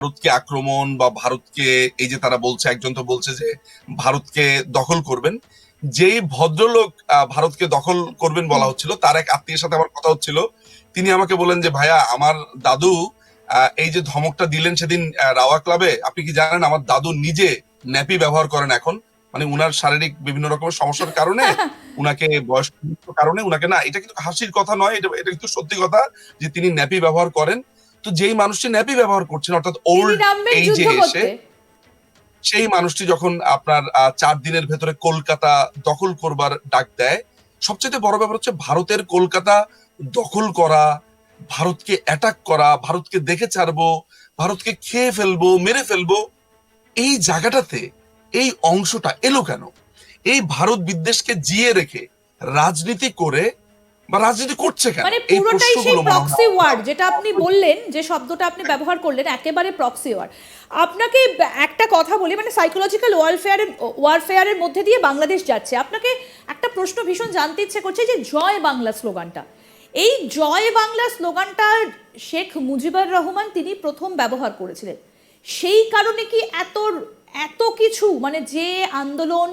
ভারতকে আক্রমণ বা ভারতকে এই যে তারা বলছে একজন তো বলছে যে ভারতকে দখল করবেন। যেই ভদ্রলোক ভারতকে দখল করবেন বলা হচ্ছিল তার এক আত্মীয়ের সাথে আমার কথা হচ্ছিল। তিনি আমাকে বলেন যে ভাইয়া আমার দাদু এই যে ধমকটা দিলেন সেদিন রাওয়া ক্লাবে আপনি কি জানেন আমার দাদু নিজে ন্যাপি ব্যবহার করেন এখন। মানে উনার শারীরিক বিভিন্ন রকমের সমস্যার কারণে উনাকে বয়স্ক কারণে উনাকে না এটা কিন্তু হাসির কথা নয় এটা এটা কিন্তু সত্যি কথা যে তিনি ন্যাপি ব্যবহার করেন। তো যেই মানুষটি ন্যাপি ব্যবহার করছেন অর্থাৎ ওল্ড এই যে এসে সেই মানুষটি যখন আপনার চার দিনের ভেতরে কলকাতা দখল করবার ডাক দেয় সবচেয়ে বড় ব্যাপার হচ্ছে ভারতের কলকাতা দখল করা ভারতকে অ্যাটাক করা ভারতকে দেখে ছাড়বো ভারতকে খেয়ে ফেলব মেরে ফেলব এই জায়গাটাতে এই অংশটা এলো কেন? এই ভারত বিদ্বেষকে জিয়ে রেখে রাজনীতি করে বা রাজনীতি করছে কেন? মানে পুরোটাই সেই প্রক্সি ওয়ার্ড যেটা আপনি বললেন যে শব্দটা আপনি ব্যবহার করলেন একেবারে প্রক্সি ওয়ার্ড আপনাকে একটা কথা বলি মানে সাইকোলজিক্যাল ওয়ারফেয়ারের ওয়ারফেয়ারের মধ্যে দিয়ে বাংলাদেশ যাচ্ছে। আপনাকে একটা প্রশ্ন ভীষণ জানতে ইচ্ছে করছে যে জয় বাংলা স্লোগানটা। এই জয় বাংলা স্লোগানটা শেখ মুজিবুর রহমান তিনি প্রথম ব্যবহার করেছিলেন। সেই কারণে কি এত এত কিছু মানে যে আন্দোলন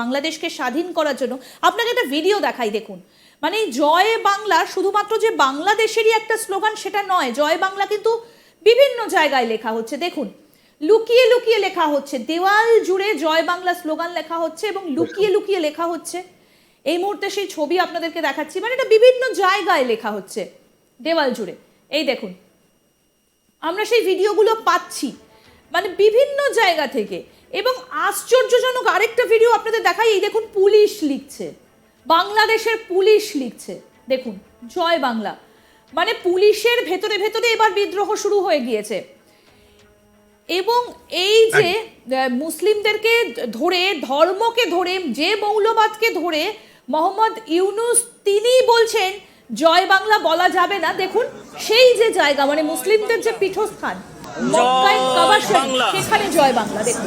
বাংলাদেশকে স্বাধীন করার জন্য আপনাকে একটা ভিডিও দেখাই দেখুন। মানে জয় বাংলা শুধুমাত্র যে বাংলাদেশেরই একটা স্লোগান সেটা নয় জয় বাংলা কিন্তু বিভিন্ন জায়গায় লেখা হচ্ছে। দেখুন লুকিয়ে লুকিয়ে লেখা হচ্ছে দেওয়াল জুড়ে জয় বাংলা স্লোগান লেখা হচ্ছে এবং লুকিয়ে লুকিয়ে লেখা হচ্ছে। এই মুহূর্তে সেই ছবি আপনাদেরকে দেখাচ্ছি মানে এটা বিভিন্ন জায়গায় লেখা হচ্ছে দেওয়াল জুড়ে। এই দেখুন আমরা সেই ভিডিওগুলো পাচ্ছি মানে বিভিন্ন জায়গা থেকে। এবং আশ্চর্যজনক আরেকটা ভিডিও আপনাদের দেখাই এই দেখুন পুলিশ লিখছে। বাংলাদেশের পুলিশ লিখছে। দেখুন জয় বাংলা। মানে পুলিশের ভেতরে ভেতরে এবার বিদ্রোহ শুরু হয়ে গিয়েছে। এবং এই যে মুসলিমদেরকে ধরে ধর্মকে ধরে যে মৌলবাদকে ধরে মোহাম্মদ ইউনুস তিনিই বলছেন জয় বাংলা বলা যাবে না। দেখুন সেই যে জায়গা মানে মুসলিমদের যে পীঠস্থান মক্কায় কাবা শরীফ, সেখানে জয় বাংলা দেখুন।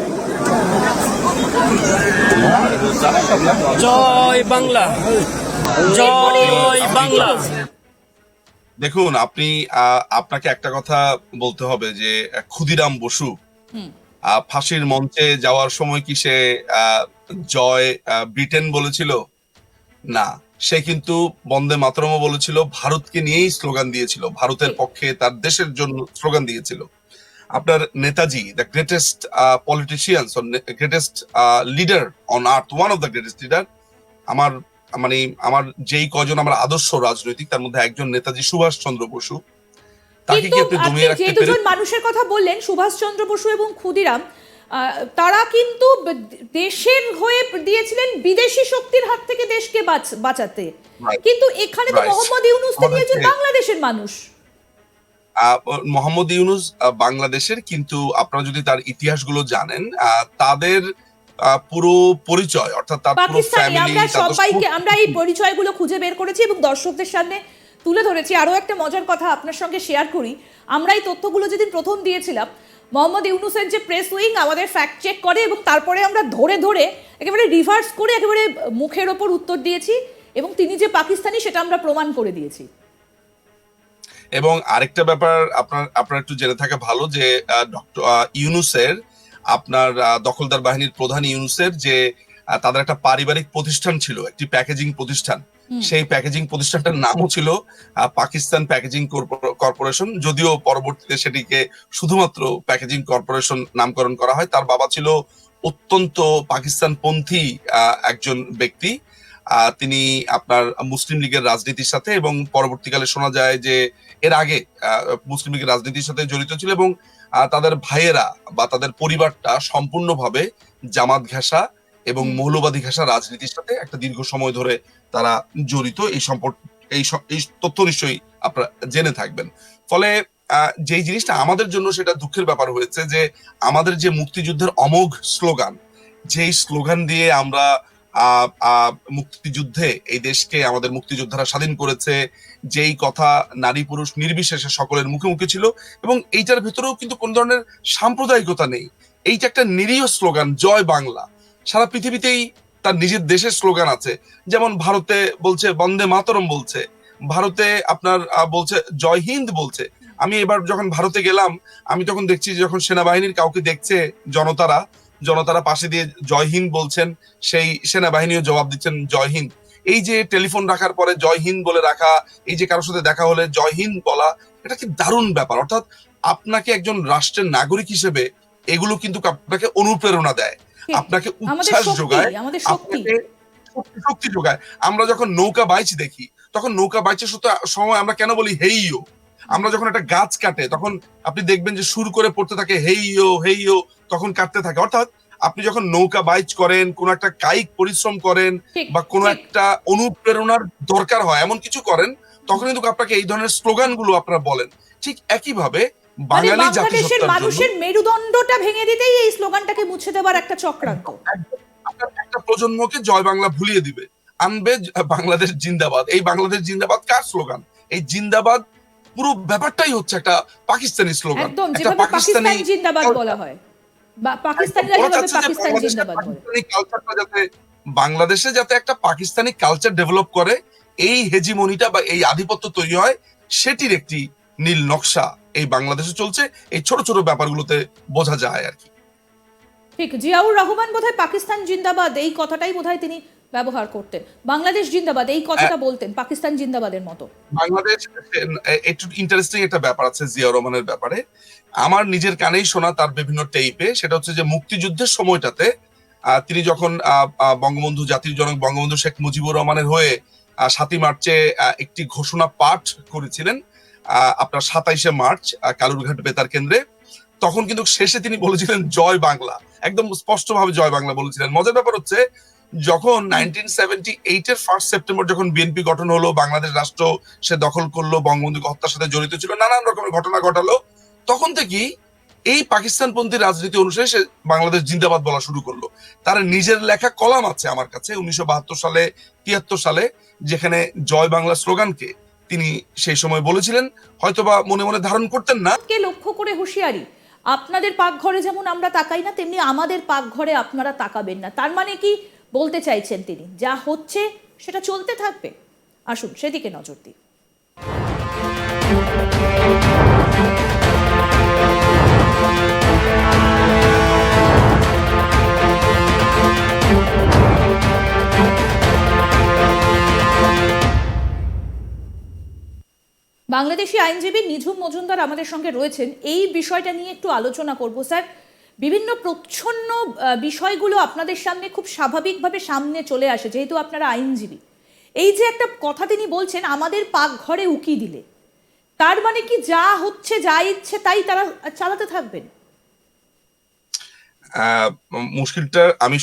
জয় বাংলা। জয় বাংলা। দেখুন আপনি আপনাকে একটা কথা বলতে হবে যে ক্ষুদিরাম বসু আহ, ফাঁসির মঞ্চে যাওয়ার সময় কি সে আহ, জয় ব্রিটেন বলেছিল? না। সে কিন্তু বন্দে মাতরমও বলেছিল ভারতকে নিয়েই স্লোগান দিয়েছিল। ভারতের পক্ষে তার দেশের জন্য স্লোগান দিয়েছিল। আপনার Netaji the greatest politician greatest leader on earth one of the greatest leader আমার মানে আমার যেই কজন আমার আদর্শ রাজনৈতিক তার মধ্যে একজন নেতাজি সুভাষ চন্দ্র বসু। তাকে কি আপনি আপনি দমিয়ে যে রাখতে দুজন মানুষের কথা বললেন সুভাষচন্দ্র বসু এবং ক্ষুদিরাম তারা কিন্তু দেশের হয়ে দিয়েছিলেন বিদেশি শক্তির হাত থেকে দেশকে বাঁচ- বাঁচাতে। কিন্তু এখানে তো মোহাম্মদ ইউনুস তিনি একজন বাংলাদেশের মানুষ। মোহাম্মদ ইউনুস বাংলাদেশের কিন্তু আপনারা যদি তার ইতিহাসগুলো জানেন তাদের পুরো পরিচয় অর্থাৎ তার পুরো ফ্যামিলি আমরা সবাইকে আমরা এই পরিচয়গুলো খুঁজে বের করেছি এবং দর্শকদের সামনে তুলে ধরেছি। আরও একটা মজার কথা আপনার সঙ্গে শেয়ার করি। আমরা এই তথ্যগুলো যেদিন প্রথম দিয়েছিলাম মোহাম্মদ ইউনুসের যে প্রেস উইং আমাদের ফ্যাক্ট চেক করে এবং তারপরে আমরা ধরে ধরে একেবারে রিভার্স করে একেবারে মুখের ওপর উত্তর দিয়েছি এবং তিনি যে পাকিস্তানি সেটা আমরা প্রমাণ করে দিয়েছি। এবং আরেকটা ব্যাপার আপনার আপনার একটু জেনে থাকা ভালো যে ডক্টর ইউনুসের আপনার দখলদার বাহিনীর প্রধান ইউনুসের যে তাদের একটা পারিবারিক প্রতিষ্ঠান ছিল একটি প্যাকেজিং প্রতিষ্ঠান। সেই প্যাকেজিং প্রতিষ্ঠানটার নামও ছিল পাকিস্তান প্যাকেজিং কর্পোরেশন। যদিও পরবর্তীতে সেটিকে শুধুমাত্র প্যাকেজিং কর্পোরেশন নামকরণ করা হয় তার বাবা ছিল অত্যন্ত পাকিস্তানপন্থী আহ, একজন ব্যক্তি। আহ, তিনি আপনার মুসলিম লীগের রাজনীতির সাথে এবং পরবর্তীকালে শোনা যায় যে এর আগে মুসলিম লীগের রাজনীতির সাথে জড়িত ছিল এবং তাদের ভাইয়েরা বা তাদের পরিবারটা সম্পূর্ণভাবে জামাত ঘেঁষা এবং মৌলবাদী ঘেঁষা রাজনীতির সাথে একটা দীর্ঘ সময় ধরে তারা জড়িত। এই সম্পর্ক এই এই তথ্য নিশ্চয়ই আপনারা জেনে থাকবেন। ফলে যেই জিনিসটা আমাদের জন্য সেটা দুঃখের ব্যাপার হয়েছে যে আমাদের যে মুক্তিযুদ্ধের অমোঘ স্লোগান যেই স্লোগান দিয়ে আমরা মুক্তিযুদ্ধে এই দেশকে আমাদের মুক্তিযোদ্ধারা স্বাধীন করেছে। যেই কথা নারী পুরুষ নির্বিশেষে সকলের মুখে মুখে ছিল এবং এইটার ভেতরেও কিন্তু কোন ধরনের সাম্প্রদায়িকতা নেই। এইটা একটা নিরীহ স্লোগান, জয় বাংলা। সারা পৃথিবীতেই তার নিজের দেশের স্লোগান আছে। যেমন ভারতে বলছে, বন্দে মাতরম বলছে। ভারতে আপনার বলছে, জয় হিন্দ বলছে। আমি এবার যখন ভারতে গেলাম, আমি তখন দেখছি যখন সেনাবাহিনীর কাউকে দেখছে জনতারা জনতারা পাশে দিয়ে জয় হিন্দ বলছেন সেই সেনাবাহিনীও জবাব দিচ্ছেন জয় হিন্দ। এই যে টেলিফোন রাখার পরে জয় হিন্দ বলে রাখা এই যে কারোর সাথে দেখা হলে জয় হিন্দ বলা এটা কি দারুণ ব্যাপার? অর্থাৎ আপনাকে একজন রাষ্ট্রের নাগরিক হিসেবে এগুলো কিন্তু আপনাকে অনুপ্রেরণা দেয়। আপনাকে উচ্ছ্বাস যোগায় শক্তি। আপনাকে শক্তি- যোগায়। আমরা যখন নৌকা বাইচ দেখি তখন নৌকা বাইচের সাথে- সময় আমরা কেন বলি হেইও? আমরা যখন একটা গাছ কাটে তখন আপনি দেখবেন যে সুর করে পড়তে থাকে হেইও হেইও তখন কাটতে থাকে। অর্থাৎ আপনি যখন নৌকা বাইচ করেন কোন একটা কায়িক পরিশ্রম করেন বা কোন একটা অনুপ্রেরণার দরকার হয় এমন কিছু করেন তখন কিন্তু আপনাকে এই ধরনের স্লোগানগুলো আপনারা বলেন। ঠিক একইভাবে মানে বাঙালি বাংলাদেশের মানুষের মেরুদণ্ডটা ভেঙে দিতেই এই স্লোগানটাকে মুছে দেওয়ার একটা চক্রান্ত। আপনার একটা প্রজন্মকে জয় বাংলা ভুলিয়ে দিবে। আনবে বাংলাদেশ জিন্দাবাদ। এই বাংলাদেশ জিন্দাবাদ কার স্লোগান? এই জিন্দাবাদ পুরো ব্যাপারটাই হচ্ছে একটা পাকিস্তানি স্লোগান একদম একটা যেভাবে পাকিস্তান জিন্দাবাদ বলা হয়। পাকিস্তানিরা যেভাবে পাকিস্তান জিন্দাবাদ বলে। কালচারটা যাতে বাংলাদেশে যাতে একটা পাকিস্তানি কালচার ডেভেলপ করে এই হেজিমনিটা বা এই আধিপত্য তৈরি হয় সেটির একটি নীল নকশা এই বাংলাদেশে চলছে। এই ছোট ছোট ব্যাপারগুলোতে বোঝা যায় আর কি। ঠিক জিয়াউর রহমান বোধহয় পাকিস্তান জিন্দাবাদ এই কথাটাই বোধহয় তিনি ব্যবহার করতেন। বাংলাদেশ জিন্দাবাদ এই কথাটা বলতেন পাকিস্তান জিন্দাবাদের মতো। বাংলাদেশ একটু ইন্টারেস্টিং একটা ব্যাপার আছে জিয়া রহমানের ব্যাপারে। আমার নিজের কানেই শোনা তার বিভিন্ন টেইপে সেটা হচ্ছে যে মুক্তিযুদ্ধের সময়টাতে তিনি যখন বঙ্গবন্ধু জাতির জনক বঙ্গবন্ধু শেখ মুজিবুর রহমানের হয়ে সাতই মার্চে একটি ঘোষণা পাঠ করেছিলেন আহ, আপনার সাতাইশে মার্চ কালুরঘাট বেতার কেন্দ্রে। তখন কিন্তু শেষে তিনি বলেছিলেন জয় বাংলা। একদম স্পষ্টভাবে জয় বাংলা বলেছিলেন। মজার ব্যাপার হচ্ছে, যখন নাইনটিন সেভেন্টি এইটের ফার্স্ট সেপ্টেম্বর যখন বিএনপি গঠন হলো, বাংলাদেশ রাষ্ট্র সে দখল করল বঙ্গবন্ধু হত্যার সাথে জড়িত ছিল, নানান রকমের ঘটনা ঘটালো, তখন থেকেই এই পাকিস্তানপন্থী রাজনীতি অনুসারে সে বাংলাদেশ জিন্দাবাদ বলা শুরু করল। তার নিজের লেখা কলাম আছে আমার কাছে, উনিশশো বাহাত্তর সালে, তিয়াত্তর সালে, যেখানে জয় বাংলা স্লোগানকে তিনি সেই সময় বলেছিলেন, হয়তোবা মনে মনে ধারণ করতেন না। লক্ষ্য করে হুঁশিয়ারি? আপনাদের পাকঘরে যেমন আমরা তাকাই না, তেমনি আমাদের পাকঘরে আপনারা তাকাবেন না। তার মানে কি? বলতে চাইছেন তিনি, যা হচ্ছে সেটা চলতে থাকবে। আসুন, সেদিকে নজর দিই। বাংলাদেশি আইনজীবী নিঝুম মজুমদার আমাদের সঙ্গে রয়েছেন। এই বিষয়টা নিয়ে একটু আলোচনা করব, স্যার। বিভিন্ন প্রচ্ছন্ন বিষয়গুলো আপনাদের সামনে খুব স্বাভাবিকভাবে সামনে চলে আসে, যেহেতু আপনারা আইনজীবী। এই যে একটা কথা তিনি বলছেন, আমাদের পাকঘরে উকি দিলে। তার মানে কি যা হচ্ছে, যা ইচ্ছে, তাই তারা চালাতে থাকবেন? মুশকিলটা আমি